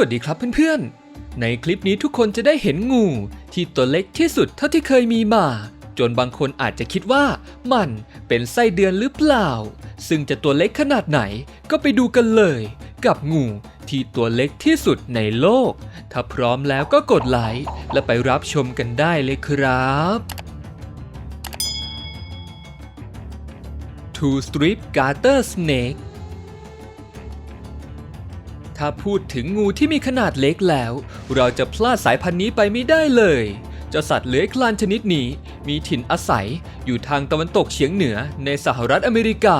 วัสดีครับเพื่อนๆ ในคลิปนี้ทุกคนจะได้เห็นงูที่ตัวเล็กที่สุดเท่าที่เคยมีมา จนบางคนอาจจะคิดว่ามันเป็นไส้เดือนหรือเปล่า ซึ่งจะตัวเล็กขนาดไหนก็ไปดูกันเลย กับงูที่ตัวเล็กที่สุดในโลก ถ้าพร้อมแล้วก็กดไลค์และไปรับชมกันได้เลยครับ Two Strip Garter Snake ถ้าพูดถึงงูที่มีขนาดเล็กแล้ว เราจะพลาดสายพันธุ์นี้ไปไม่ได้เลยเจ้าสัตว์เลื้อยคลานชนิดนี้ มีถิ่นอาศัยอยู่ทางตะวันตกเฉียงเหนือในสหรัฐอเมริกา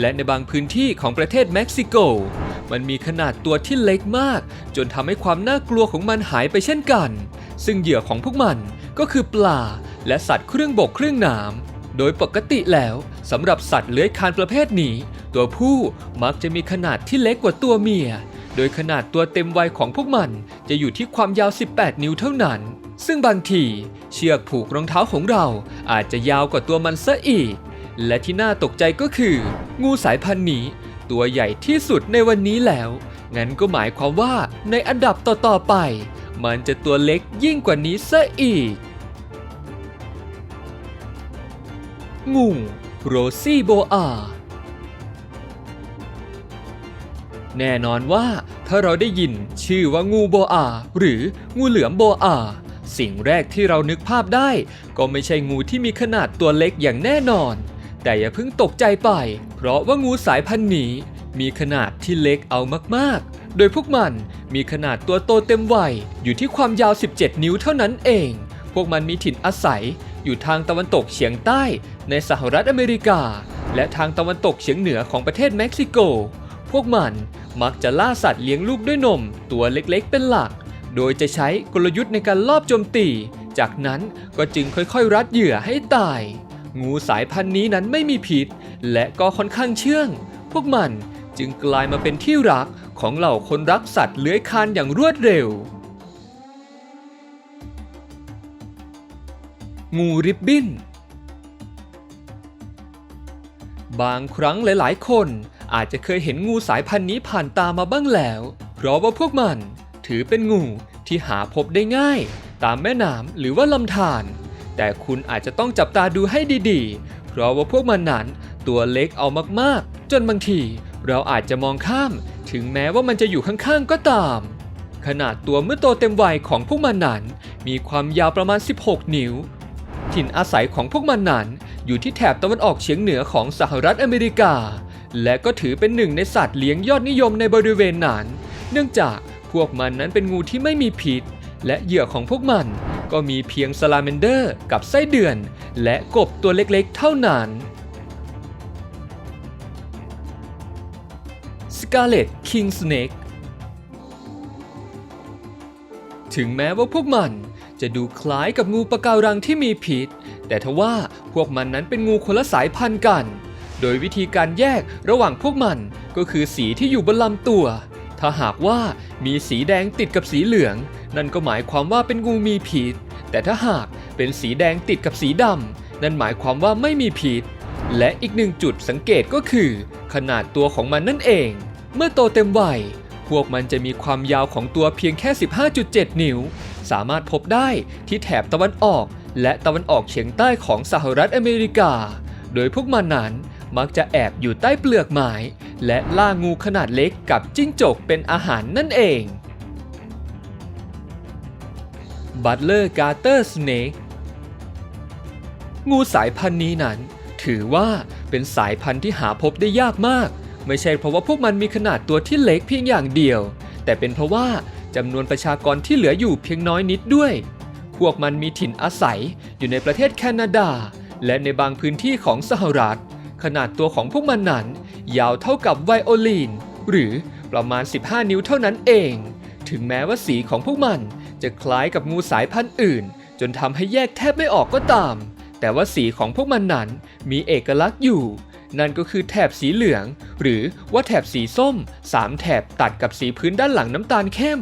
และในบางพื้นที่ของประเทศเม็กซิโก มันมีขนาดตัวที่เล็กมาก จนทำให้ความน่ากลัวของมันหายไปเช่นกัน ซึ่งเหยื่อของพวกมันก็คือปลา และสัตว์เครื่องบกเครื่องน้ำโดยปกติแล้วสำหรับสัตว์เลื้อยคลานประเภทนี้ ตัวผู้มักจะมีขนาดที่เล็กกว่าตัวเมีย โดยขนาดตัวเต็มวัยของพวกมันจะอยู่ที่ความยาว 18 นิ้วเท่านั้น ซึ่งบางทีเชือกผูกรองเท้าของเราอาจจะยาวกว่าตัวมันซะอีก และที่น่าตกใจก็คือ งูสายพันธุ์นี้ตัวใหญ่ที่สุดในวันนี้แล้ว งั้นก็หมายความว่าในอันดับต่อๆไป มันจะตัวเล็กยิ่งกว่านี้ซะอีก งูโรซี่โบอา แน่นอนว่าถ้าเราได้ยินชื่อว่างูโบอา หรืองูเหลือมโบอา สิ่งแรกที่เรานึกภาพได้ ก็ไม่ใช่งูที่มีขนาดตัวเล็กอย่างแน่นอน แต่อย่าเพิ่งตกใจไป เพราะว่างูสายพันธุ์นี้มีขนาดที่เล็กเอามากๆ โดยพวกมันมีขนาดตัวโตเต็มวัยอยู่ที่ความยาว 17 นิ้วเท่านั้นเอง พวกมันมีถิ่นอาศัยอยู่ทางตะวันตกเฉียงใต้ในสหรัฐอเมริกา และทางตะวันตกเฉียงเหนือของประเทศเม็กซิโก พวกมัน มักจะล่าสัตว์เลี้ยงลูกด้วยนม ตัวเล็กๆเป็นหลัก โดยจะใช้กลยุทธ์ในการลอบโจมตี จากนั้นก็จึงค่อยๆ รัดเหยื่อให้ตาย งูสายพันธุ์นี้นั้นไม่มีพิษ และก็ค่อนข้างเชื่อง พวกมันจึงกลายมาเป็นที่รักของเหล่าคนรักสัตว์เลื้อยคลานอย่างรวดเร็ว งูริบบิ้นบางครั้งหลายๆ คน อาจจะเคยเห็นงูสายพันธุ์นี้ผ่านตามาบ้างแล้ว เพราะว่าพวกมันถือเป็นงูที่หาพบได้ง่าย ตามแม่น้ำหรือว่าลำธารแต่คุณอาจจะต้องจับตาดูให้ดีๆ เพราะว่าพวกมันนั้นตัวเล็กเอามากๆ จนบางทีเราอาจจะมองข้าม ถึงแม้ว่ามันจะอยู่ข้างๆก็ตาม ขนาดตัวเมื่อโตเต็มวัยของพวกมันนั้น มีความยาวประมาณ 16 นิ้ว ถิ่นอาศัยของพวกมันนั้นอยู่ที่แถบตะวันออกเฉียงเหนือของสหรัฐอเมริกา และก็ถือเป็นหนึ่งในสัตว์เลี้ยงยอดนิยมในบริเวณนั้น เนื่องจากพวกมันนั้นเป็นงูที่ไม่มีพิษ และเหยื่อของพวกมันก็มีเพียงซาลาเมนเดอร์ กับไส้เดือน และกบตัวเล็กๆ เท่านั้น Scarlet King Snake ถึงแม้ว่าพวกมันจะดูคล้ายกับงูปะการังที่มีพิษ แต่ทว่าพวกมันนั้นเป็นงูคนละสายพันธุ์กัน โดยวิธีการแยกระหว่างพวกมันก็คือสีที่อยู่บนลำตัว ถ้าหากว่ามีสีแดงติดกับสีเหลือง นั่นก็หมายความว่าเป็นงูมีพิษ แต่ถ้าหากเป็นสีแดงติดกับสีดำนั่นหมายความว่าไม่มีพิษ และอีกหนึ่งจุดสังเกตก็คือ ขนาดตัวของมันนั่นเอง เมื่อโตเต็มวัยพวกมันจะมีความยาวของตัวเพียงแค่ 15.7 นิ้ว สามารถพบได้ที่แถบตะวันออกและตะวันออกเฉียงใต้ของสหรัฐอเมริกา โดยพวกมันนั้น มักจะแอบอยู่ใต้เปลือกไม้และล่างูขนาดเล็กกับจิ้งจกเป็นอาหารนั่นเอง Butler Garter Snake งูสายพันธุ์นี้นั้น ถือว่าเป็นสายพันธุ์ที่หาพบได้ยากมาก ไม่ใช่เพราะว่าพวกมันมีขนาดตัวที่เล็กเพียงอย่างเดียว แต่เป็นเพราะว่าจำนวนประชากรที่เหลืออยู่เพียงน้อยนิดด้วย พวกมันมีถิ่นอาศัยอยู่ในประเทศแคนาดา และในบางพื้นที่ของสหรัฐ ขนาดตัวของพวกมันนั้น ยาวเท่ากับไวโอลินหรือประมาณ 15 นิ้วเท่านั้นเอง ถึงแม้ว่าสีของพวกมันจะคล้ายกับงูสายพันธุ์อื่น จนทำให้แยกแทบไม่ออกก็ตาม แต่ว่าสีของพวกมันนั้นมีเอกลักษณ์อยู่ นั่นก็คือแถบสีเหลือง หรือว่าแถบสีส้มสามแถบตัดกับสีพื้นด้านหลังน้ำตาลเข้ม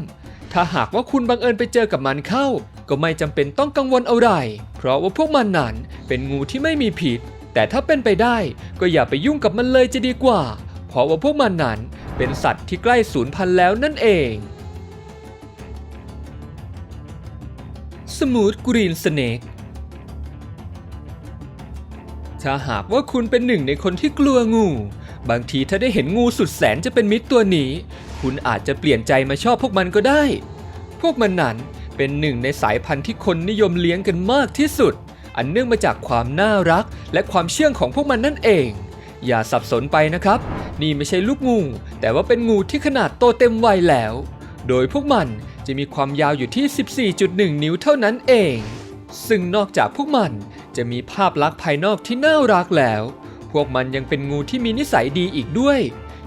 ถ้าหากว่าคุณบังเอิญไปเจอกับมันเข้า ก็ไม่จำเป็นต้องกังวลอะไร เพราะว่าพวกมันนั้นเป็นงูที่ไม่มีพิษ แต่ถ้าเป็นไปได้ก็อย่าไปยุ่งกับมันเลยจะดีกว่า เพราะว่าพวกมันนั้นเป็นสัตว์ที่ใกล้สูญพันธุ์แล้วนั่นเองสมูทกรีนสเนกถ้าหากว่าคุณเป็นหนึ่งในคนที่กลัวงู บางทีถ้าได้เห็นงูสุดแสนจะเป็นมิตรตัวนี้ คุณอาจจะเปลี่ยนใจมาชอบพวกมันก็ได้ พวกมันนั้นเป็นหนึ่งในสายพันธุ์ที่คนนิยมเลี้ยงกันมากที่สุด อันเนื่องมาจากความน่ารัก และความเชื่องของพวกมันนั่นเอง อย่าสับสนไปนะครับ นี่ไม่ใช่ลูกงู แต่ว่าเป็นงูที่ขนาดโตเต็มวัยแล้ว โดยพวกมันจะมีความยาวอยู่ที่ 14.1 นิ้วเท่านั้นเอง ซึ่งนอกจากพวกมันจะมีภาพลักษณ์ภายนอกที่น่ารักแล้ว พวกมันยังเป็นงูที่มีนิสัยดีอีกด้วย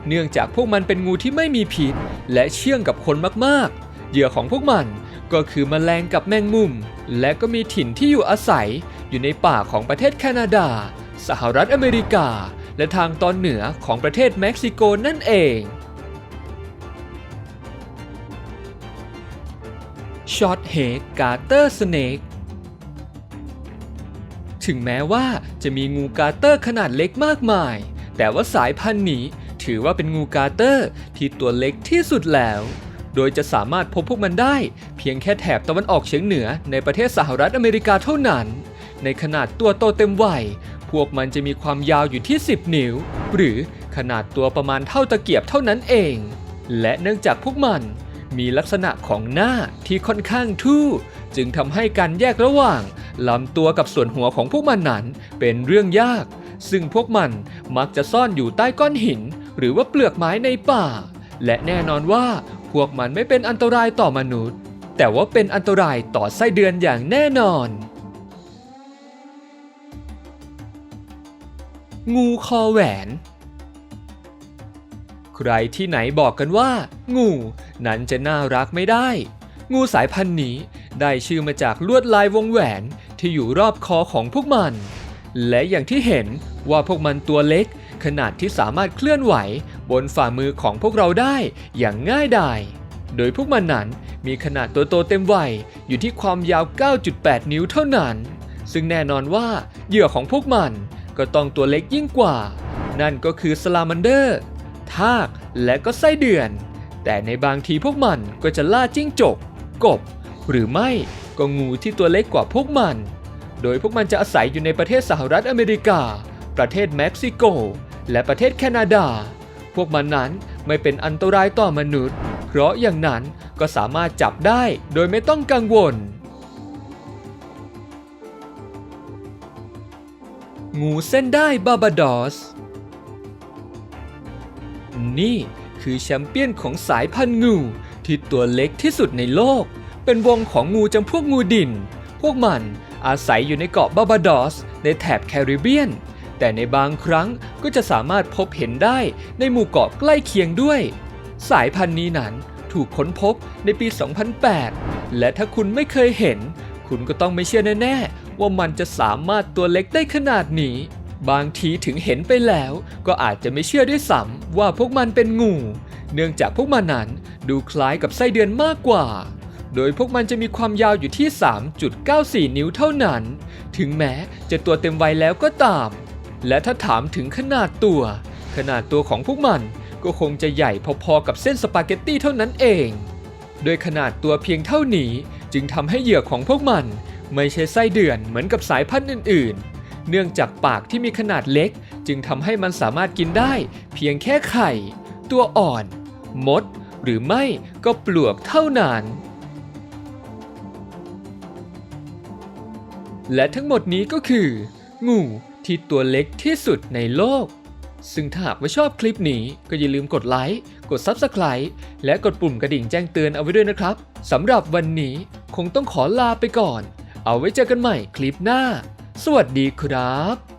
เนื่องจากพวกมันเป็นงูที่ไม่มีพิษ และเชื่องกับคนมากๆ เหยื่อของพวกมัน ก็คือแมลงกับแมงมุม และก็มีถิ่นที่อยู่อาศัยอยู่ในป่าของประเทศแคนาดา สหรัฐอเมริกา และทางตอนเหนือของประเทศเม็กซิโกนั่นเองช็อตเฮกกาเตอร์สเนกถึงแม้ว่าจะมีงูกาเตอร์ขนาดเล็กมากมาย แต่ว่าสายพันธุ์นี้ถือว่าเป็นงูกาเตอร์ที่ตัวเล็กที่สุดแล้ว โดยจะสามารถพบพวกมันได้ พียงแค่แถบตะวันออกเฉียงเหนือในประเทศสหรัฐอเมริกาเท่านั้น ในขนาดตัวโตเต็มวัย พวกมันจะมีความยาวอยู่ที่ 10 นิ้ว หรือขนาดตัวประมาณเท่าตะเกียบเท่านั้นเอง และเนื่องจากพวกมันมีลักษณะของหน้าที่ค่อนข้างทู่ จึงทำให้การแยกระหว่างลำตัวกับส่วนหัวของพวกมันนั้นเป็นเรื่องยาก ซึ่งพวกมันมักจะซ่อนอยู่ใต้ก้อนหิน หรือว่าเปลือกไม้ในป่า และแน่นอนว่าพวกมันไม่เป็นอันตรายต่อมนุษย์ แต่ว่าเป็นอันตรายต่อไส้เดือนอย่างแน่นอน งูคอแหวน ใครที่ไหนบอกกันว่า งูนั้นจะน่ารักไม่ได้ งูสายพันธุ์นี้ได้ชื่อมาจากลวดลายวงแหวนที่อยู่รอบคอของพวกมัน และอย่างที่เห็นว่าพวกมันตัวเล็ก ขนาดที่สามารถเคลื่อนไหว บนฝ่ามือของพวกเราได้อย่างง่ายดาย โดยพวกมันนั้นมีขนาดตัวโตเต็มวัยอยู่ที่ความยาว 9.8 นิ้วเท่านั้น ซึ่งแน่นอนว่าเหยื่อของพวกมันก็ต้องตัวเล็กยิ่งกว่า นั่นก็คือสลามันเดอร์ ทากและก็ไส้เดือน แต่ในบางทีพวกมันก็จะล่าจิ้งจก กบ หรือไม่ก็งูที่ตัวเล็กกว่าพวกมัน โดยพวกมันจะอาศัยอยู่ในประเทศสหรัฐอเมริกา ประเทศเม็กซิโก และประเทศแคนาดา พวกมันนั้นไม่เป็นอันตรายต่อมนุษย์ เพราะอย่างนั้นก็สามารถจับได้โดยไม่ต้องกังวล งูเส้นได้บาบาดอส นี่คือแชมเปี้ยนของสายพันธุ์งูที่ตัวเล็กที่สุดในโลก เป็นวงของงูจำพวกงูดิน พวกมันอาศัยอยู่ในเกาะบาบาดอส ในแถบแคริบเบียน แต่ในบางครั้งก็จะสามารถพบเห็นได้ในหมู่เกาะใกล้เคียงด้วย สายพันธุ์นี้นั้นถูกค้นพบในปี 2008 และถ้าคุณไม่เคยเห็น คุณก็ต้องไม่เชื่อแน่ ๆ ว่ามันจะสามารถตัวเล็กได้ขนาดนี้ บางทีถึงเห็นไปแล้ว ก็อาจจะไม่เชื่อด้วยซ้ำว่าพวกมันเป็นงู เนื่องจากพวกมันนั้นดูคล้ายกับไส้เดือนมากกว่า โดยพวกมันจะมีความยาวอยู่ที่ 3.94 นิ้วเท่านั้น ถึงแม้จะตัวเต็มวัยแล้วก็ตาม และถ้าถามถึงขนาดตัว ขนาดตัวของพวกมัน ก็คงจะใหญ่พอๆกับเส้นสปาเกตตี้เท่านั้นเอง โดยขนาดตัวเพียงเท่านี้จึงทำให้เหยื่อของพวกมันไม่ใช่ไส้เดือนเหมือนกับสายพันธุ์อื่น ๆ เนื่องจากปากที่มีขนาดเล็ก จึงทำให้มันสามารถกินได้ เพียงแค่ไข่ ตัวอ่อน มด หรือไม่ก็ปลวกเท่านั้น และทั้งหมดนี้ก็คือ งูที่ตัวเล็กที่สุดในโลก ซึ่งถ้าหากว่าชอบคลิปนี้ก็อย่าลืมกดไลค์ กด Subscribe และกดปุ่มกระดิ่งแจ้งเตือนเอาไว้ด้วยนะครับสำหรับวันนี้คงต้องขอลาไปก่อน เอาไว้เจอกันใหม่คลิปหน้า สวัสดีครับ